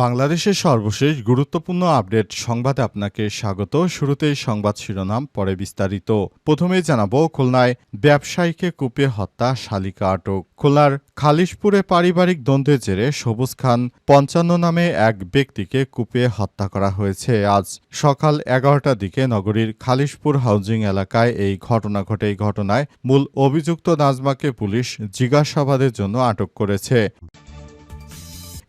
বাংলাদেশের সর্বশেষ গুরুত্বপূর্ণ আপডেট সংবাদে আপনাকে স্বাগত। শুরুতেই সংবাদ শিরোনাম, পরে বিস্তারিত। প্রথমেই জানাব, খুলনায় ব্যবসায়ীকে কুপিয়ে হত্যা, শালিকা আটক। খুলনার খালিশপুরে পারিবারিক দ্বন্দ্বের জেরে সবুজ খান পঞ্চান্ন নামে এক ব্যক্তিকে কুপিয়ে হত্যা করা হয়েছে। আজ সকাল এগারোটার দিকে নগরীর খালিশপুর হাউজিং এলাকায় এই ঘটনা ঘটে। এই ঘটনায় মূল অভিযুক্ত নাজমাকে পুলিশ জিজ্ঞাসাবাদের জন্য আটক করেছে।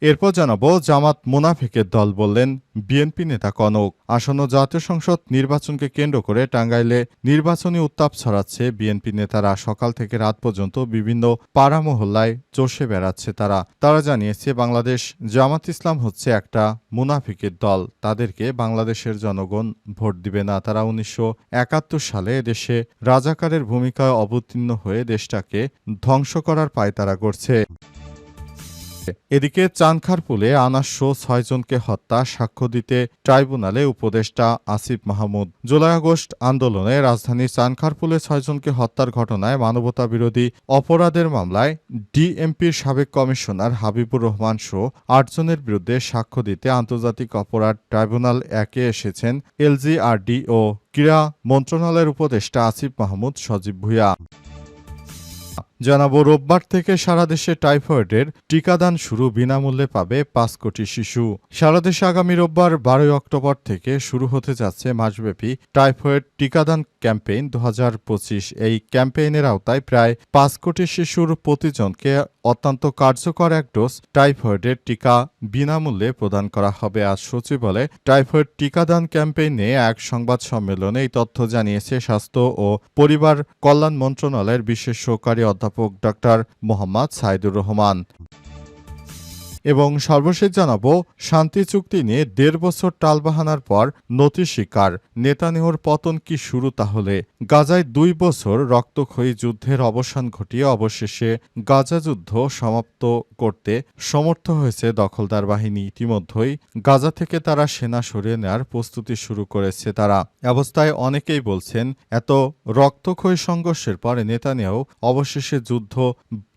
এরপর জানাব জামাত মুনাফিকের দল বললেন, বিএনপি নেতা কনক। আসন্ন জাতীয় সংসদ নির্বাচনকে কেন্দ্র করে টাঙ্গাইলে নির্বাচনী উত্তাপ ছড়াচ্ছে। বিএনপি নেতারা সকাল থেকে রাত পর্যন্ত বিভিন্ন পাড়া মহল্লায় চষে বেড়াচ্ছে তারা। তারা জানিয়েছে, বাংলাদেশ জামাত ইসলাম হচ্ছে একটা মুনাফিকের দল। তাদেরকে বাংলাদেশের জনগণ ভোট দিবে না। তারা উনিশশো একাত্তর সালে দেশে রাজাকারের ভূমিকায় অবতীর্ণ হয়ে দেশটাকে ধ্বংস করার পায়তারা করছে। এদিকে চানখারপুলে আনাস্য ছয়জনকে হত্যা, সাক্ষ্য দিতে ট্রাইব্যুনালে উপদেষ্টা আসিফ মাহমুদ। জুলাই আগস্ট আন্দোলনে রাজধানীর চানখারপুলে ছয়জনকে হত্যার ঘটনায় মানবতা বিরোধী অপরাধের মামলায় ডিএমপির সাবেক কমিশনার হাবিবুর রহমান সহ আটজনের বিরুদ্ধে সাক্ষ্য দিতে আন্তর্জাতিক অপরাধ ট্রাইব্যুনাল একে এসেছেন এলজিআরডি ও ক্রীড়া মন্ত্রণালয়ের উপদেষ্টা আসিফ মাহমুদ সজীব ভুইয়া। জানাব, রোববার থেকে সারা দেশে টাইফয়েডের টিকাদান শুরু বিনামূল্যে পাবে পাঁচ কোটি শিশু। সারা দেশে আগামী রোববার বারোই অক্টোবর থেকে শুরু হতে যাচ্ছে মাসব্যাপী টাইফয়েড টিকাদান ক্যাম্পেইন দু হাজার পঁচিশ। এই ক্যাম্পেইনের আওতায় প্রায় পাঁচ কোটি শিশুর প্রতিজনকে অত্যন্ত কার্যকর এক ডোজ টাইফয়েডের টিকা বিনামূল্যে প্রদান করা হবে। আজ সচিবালয়ে টাইফয়েড টিকাদান ক্যাম্পেইনে এক সংবাদ সম্মেলনে এই তথ্য জানিয়েছে স্বাস্থ্য ও পরিবার কল্যাণ মন্ত্রণালয়ের বিশেষ সহকারী অধ্যাপক ডক্টর মোহাম্মদ সাইদুর রহমান। এবং সর্বশেষ জানাব, শান্তি চুক্তি নিয়ে দেড় বছর টালবাহানার পর নতি শিকার নেতানিহর পতন কি শুরু তাহলে? গাজায় দুই বছর রক্তক্ষয়ী যুদ্ধের অবসান ঘটিয়ে অবশেষে গাজা যুদ্ধ সমাপ্ত করতে সমর্থ হয়েছে দখলদার বাহিনী। ইতিমধ্যেই গাজা থেকে তারা সেনা সরিয়ে নেয়ার প্রস্তুতি শুরু করেছে তারা। অবস্থায় অনেকেই বলছেন, এত রক্তক্ষয়ী সংঘর্ষের পরে নেতানিয়াহু অবশেষে যুদ্ধ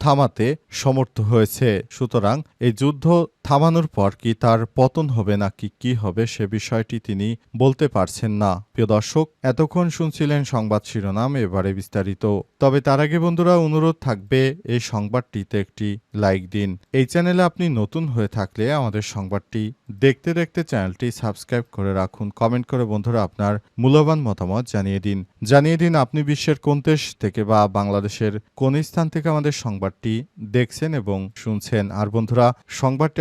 থামাতে সমর্থ হয়েছে। সুতরাং এই যুদ্ধ বিশুদ্ধ থামানোর পর কি তার পতন হবে নাকি কি হবে সে বিষয়টি তিনি বলতে পারছেন না। প্রিয় দর্শক, এতক্ষণ শুনছিলেন সংবাদ শিরোনাম, এবারে বিস্তারিত। তবে তার আগে বন্ধুরা, অনুরোধ থাকবে এই সংবাদটিতে একটি লাইক দিন। এই চ্যানেলে আপনি নতুন হয়ে থাকলে আমাদের সংবাদটি দেখতে দেখতে চ্যানেলটি সাবস্ক্রাইব করে রাখুন। কমেন্ট করে বন্ধুরা আপনার মূল্যবান মতামত জানিয়ে দিন। জানিয়ে দিন আপনি বিশ্বের কোন দেশ থেকে বা বাংলাদেশের কোন স্থান থেকে আমাদের সংবাদটি দেখছেন এবং শুনছেন। আর বন্ধুরা, সংবাদটি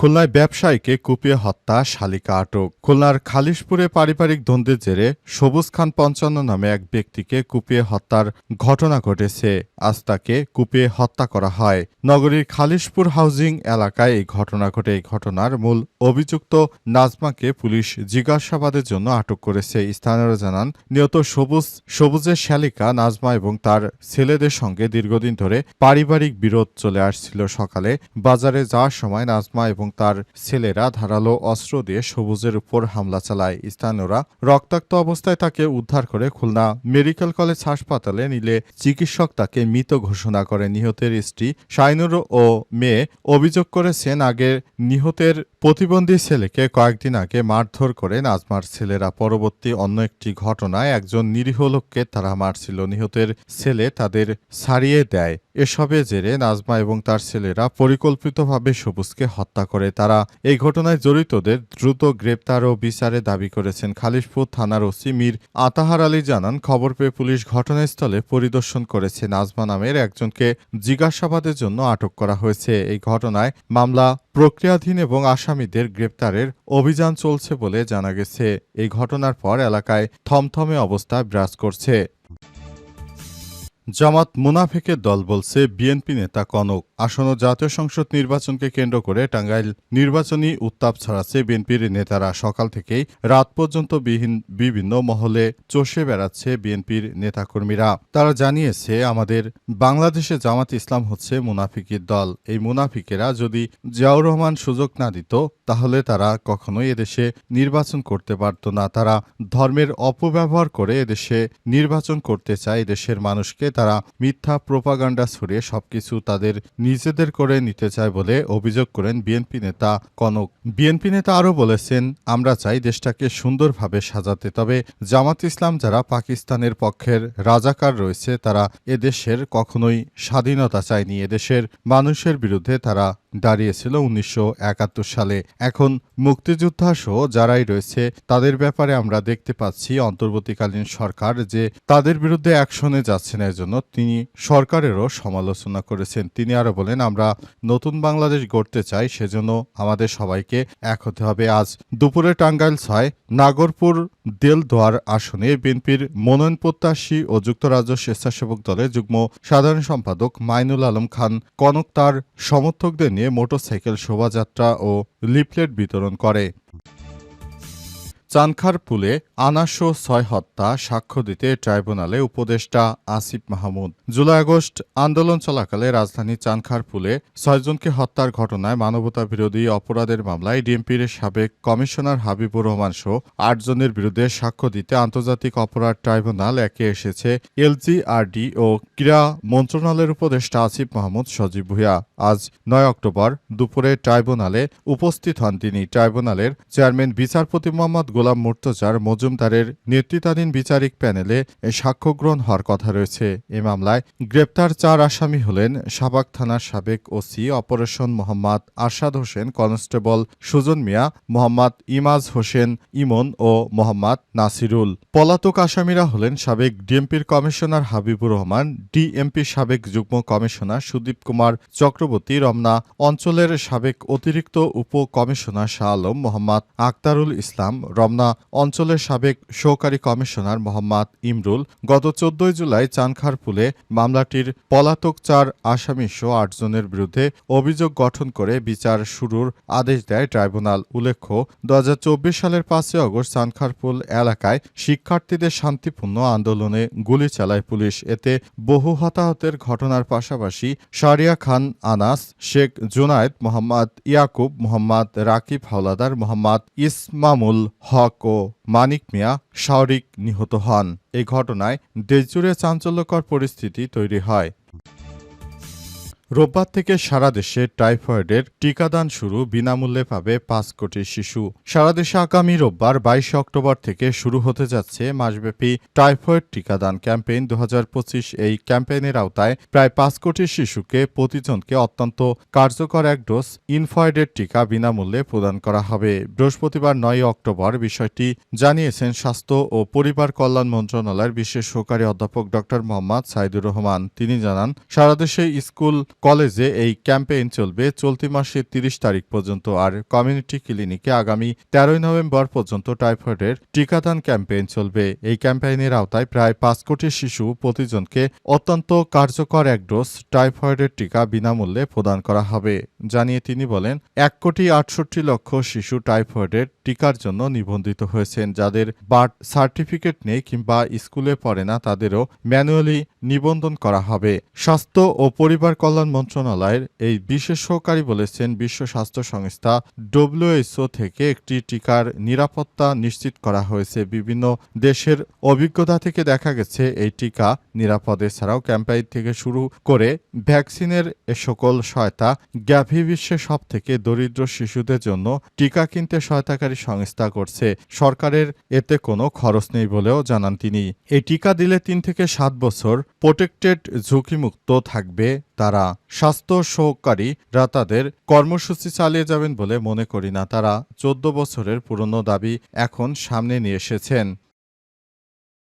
খুলনায় ব্যবসায়ীকে কুপিয়ে হত্যা, শালিকা আটক। খুলনার খালিশপুরে পারিবারিক দ্বন্দ্বের জেরে সবুজ খান পঞ্চান্ন নামে এক ব্যক্তিকে কুপিয়ে হত্যার ঘটনা ঘটেছে। আজ তাকে কুপিয়ে হত্যা করা হয়। নগরীর খালিশপুর হাউজিং এলাকায় এই ঘটনা ঘটে। এই ঘটনার মূল অভিযুক্ত নাজমাকে পুলিশ জিজ্ঞাসাবাদের জন্য আটক করেছে। স্থানীয়রা জানান, নিহত সবুজ, সবুজের শালিকা নাজমা এবং তার ছেলেদের সঙ্গে দীর্ঘদিন ধরে পারিবারিক বিরোধ চলে আসছিল। সকালে বাজারে যাওয়ার সময় নাজমা এবং তার ছেলেরা ধারালো অস্ত্র দিয়ে সবুজের উপর হামলা চালায়। স্থানীয়রা রক্তাক্ত অবস্থায় তাকে উদ্ধার করে খুলনা মেডিকেল কলেজ হাসপাতালে নিলে চিকিৎসক তাকে মৃত ঘোষণা করে। নিহতের স্ত্রী শাইনুর ও মেয়ে অভিযোগ করেছেন, আগে নিহতের প্রতিবন্ধী ছেলেকে কয়েকদিন আগে মারধর করে নাজমার ছেলেরা। পরবর্তী অন্য একটি ঘটনায় একজন নিরীহ লোককে তারা মারছিল। নিহতের ছেলে তাদের ছাড়িয়ে দেয়। এসবের জেরে নাজমা এবং তার ছেলেরা পরিকল্পিতভাবে সবুজকে হত্যা করে। তারা এই ঘটনায় জড়িতদের দ্রুত গ্রেপ্তার ও বিচারে দাবি করেছেন খালিশপুর থানার ওসি মীর আতাহার আলী জানান, খবর পেয়ে পুলিশ ঘটনাস্থলে পরিদর্শন করেছে নাজমা নামের একজনকে জিজ্ঞাসাবাদের জন্য আটক করা হয়েছে। এই ঘটনায় মামলা প্রক্রিয়াধীন এবং আসামিদের গ্রেপ্তারের অভিযান চলছে বলে জানা গেছে। এই ঘটনার পর এলাকায় থমথমে অবস্থা বিরাজ করছে। জামাত মুনাফেকের দল বলছে, বিএনপি নেতা কনক আসন্ন জাতীয় সংসদ নির্বাচনকে কেন্দ্র করে টাঙ্গাইল নির্বাচনী উত্তাপ ছড়াচ্ছে বিএনপির নেতারা। সকাল থেকেই রাত পর্যন্ত বিভিন্ন মহলে চষে বেড়াচ্ছে বিএনপির নেতাকর্মীরা। তারা জানিয়েছে, আমাদের বাংলাদেশে জামাত ইসলাম হচ্ছে মুনাফিকের দল। এই মুনাফিকেরা যদি জিয়াউর রহমান সুযোগ না দিত, তাহলে তারা কখনোই এদেশে নির্বাচন করতে পারত না। তারা ধর্মের অপব্যবহার করে এদেশে নির্বাচন করতে চায়। এদেশের মানুষকে তারা মিথ্যা প্রোপাগান্ডা ছড়িয়ে সবকিছু তাদের নিজেদের করে নিতে চায় বলে অভিযোগ করেন বিএনপি নেতা কনক। বিএনপি নেতা আরও বলেছেন, আমরা চাই দেশটাকে সুন্দরভাবে সাজাতে, তবে জামাত ইসলাম যারা পাকিস্তানের পক্ষের রাজাকার রয়েছে, তারা এদেশের কখনোই স্বাধীনতা চায়নি। এদেশের মানুষের বিরুদ্ধে তারা দাঁড়িয়েছিল উনিশশো একাত্তর সালে। এখন মুক্তিযোদ্ধা সহ যারাই রয়েছে, তাদের ব্যাপারে আমরা দেখতে পাচ্ছি অন্তর্বর্তীকালীন সরকার যে তাদের বিরুদ্ধে অ্যাকশনে যাচ্ছেন না এজন্য তিনি সরকারেরও সমালোচনা করেছেন। তিনি আরও বলেন, আমরা নতুন বাংলাদেশ গড়তে চাই, সেজন্য আমাদের সবাইকে এক হতে হবে। আজ দুপুরে টাঙ্গাইল ছয়, নাগরপুর দেলদোয়ার আসনে বিএনপির মনোনয়ন প্রত্যাশী ও যুক্তরাজ্য স্বেচ্ছাসেবক দলের যুগ্ম সাধারণ সম্পাদক মাইনুল আলম খান কনক তার সমর্থকদের নিয়ে মোটরসাইকেল শোভাযাত্রা ও লিফলেট বিতরণ করে। চানখার পুলে আনাসো ছয় হত্যা সাক্ষ্য দিতে ট্রাইব্যুনালে উপদেষ্টা আসিফ মাহমুদ। জুলাই আগস্ট আন্দোলন চলাকালে রাজধানী চানখার পুলে ছয়জনকে হত্যার ঘটনায় মানবতা বিরোধী অপরাধের মামলায় ডিএমপির সাবেক কমিশনার হাবিবুর রহমান সহ আটজনের বিরুদ্ধে সাক্ষ্য দিতে আন্তর্জাতিক অপরাধ ট্রাইব্যুনাল একে এসেছে এলজিআরডি ও ক্রীড়া মন্ত্রণালয়ের উপদেষ্টা আসিফ মাহমুদ সজীব ভুইয়া। আজ নয় অক্টোবর দুপুরে ট্রাইব্যুনালে উপস্থিত হন তিনি। ট্রাইব্যুনালের চেয়ারম্যান বিচারপতি মোহাম্মদ গোলাম মুর্তজার মজুমদারের নেতৃত্বাধীন বিচারিক প্যানেলে সাক্ষ্য গ্রহণ হওয়ার কথা রয়েছে। এ মামলায় গ্রেপ্তার চার আসামি হলেন সাবাক থানার সাবেক OC operation Mohammad Arshad Hossain, constable Sujon Mia, Mohammad Imaj Hossain Emon ও মোহাম্মদ নাসিরুল। পলাতক আসামিরা হলেন সাবেক ডিএমপির কমিশনার হাবিবুর রহমান ডিএমপি সাবেক যুগ্ম কমিশনার সুদীপ কুমার চক্রবর্তী, রমনা অঞ্চলের সাবেক অতিরিক্ত উপ কমিশনার শাহ আলম, মোহাম্মদ আক্তারুল ইসলাম রমনা অঞ্চলের সাবেক সহকারী কমিশনার মোহাম্মদ ইমরুল গত চোদ্দই জুলাই চানখারপুলে মামলাটির পলাতক চার আসামিসহ আটজনের বিরুদ্ধে অভিযোগ গঠন করে বিচার শুরুর আদেশ দেয় ট্রাইব্যুনাল। উল্লেখ্য দু হাজার চব্বিশ সালের পাঁচই অগস্ট চানখারপুল এলাকায় শিক্ষার্থীদের শান্তিপূর্ণ আন্দোলনে গুলি চালায় পুলিশ। এতে বহু হতাহতের ঘটনার পাশাপাশি শারিয়া খান আনাস, শেখ জুনায়েদ মোহাম্মদ, ইয়াকুব মোহাম্মদ, রাকিব হাওলাদার মোহাম্মদ ইসমামুল হক ও মানিক মিয়া শাওরিক নিহত হন। এ ঘটনায় দেশজুড়ে চাঞ্চল্যকর পরিস্থিতি তৈরি হয়। রোববার থেকে সারা দেশে টাইফয়েডের টিকাদান শুরু বিনামূল্যে পাবে পাঁচ কোটি শিশু। সারা দেশে আগামী রোববার বাইশে অক্টোবর থেকে শুরু হতে যাচ্ছে মাসব্যাপী টাইফয়েড টিকাদান ক্যাম্পেইন। দু হাজার পঁচিশ এই ক্যাম্পেইনের আওতায় প্রায় পাঁচ কোটি শিশুকে প্রতিজনকে অত্যন্ত কার্যকর এক ডোজ ইনফয়েডের টিকা বিনামূল্যে প্রদান করা হবে। বৃহস্পতিবার নয় অক্টোবর বিষয়টি জানিয়েছেন স্বাস্থ্য ও পরিবার কল্যাণ মন্ত্রণালয়ের বিশেষ সহকারী অধ্যাপক ড মোহাম্মদ সাইদুর রহমান। তিনি জানান, সারা দেশে স্কুল কলেজে এই ক্যাম্পেইন চলবে। চলতি মাসের তিরিশ তারিখ পর্যন্ত আর কমিউনিটি ক্লিনিকে আগামী তেরোই নভেম্বর পর্যন্ত টাইফয়েডের টিকাদান ক্যাম্পেইন চলবে। এই ক্যাম্পেইনের আওতায় প্রায় পাঁচ কোটি শিশু প্রতিজনকে অত্যন্ত কার্যকর এক ডোজ টাইফয়েডের টিকা বিনামূল্যে প্রদান করা হবে। জানিয়ে তিনি বলেন, এক কোটি আটষট্টি লক্ষ শিশু টাইফয়েডের টিকার জন্য নিবন্ধিত হয়েছেন। যাদের বার্থ সার্টিফিকেট নেই কিংবা স্কুলে পড়ে না, তাদেরও ম্যানুয়ালি নিবন্ধন করা হবে। স্বাস্থ্য ও পরিবার কল্যাণ মন্ত্রণালয়ের এই বিশেষ সহকারী বলেছেন, বিশ্ব স্বাস্থ্য সংস্থা ডব্লিউএইচও থেকে একটি টিকার নিরাপত্তা নিশ্চিত করা হয়েছে। বিভিন্ন দেশের অভিজ্ঞতা থেকে দেখা গেছে, এই টিকা নিরাপদে ছাড়াও ক্যাম্পাইন থেকে শুরু করে ভ্যাকসিনের এ সকল সহায়তা গ্যাভি বিশ্বে সব থেকে দরিদ্র শিশুদের জন্য টিকা কিনতে সহায়তাকারী সংস্থা করছে। সরকারের এতে কোনো খরচ নেই বলেও জানান তিনি। এই টিকা দিলে তিন থেকে সাত বছর প্রোটেক্টেড ঝুঁকিমুক্ত থাকবে তারা। স্বাস্থ্য সহকারীরা তাদের কর্মসূচি চালিয়ে যাবেন বলে মনে করি না। তারা চোদ্দ বছরের পুরনো দাবি এখন সামনে নিয়ে এসেছেন।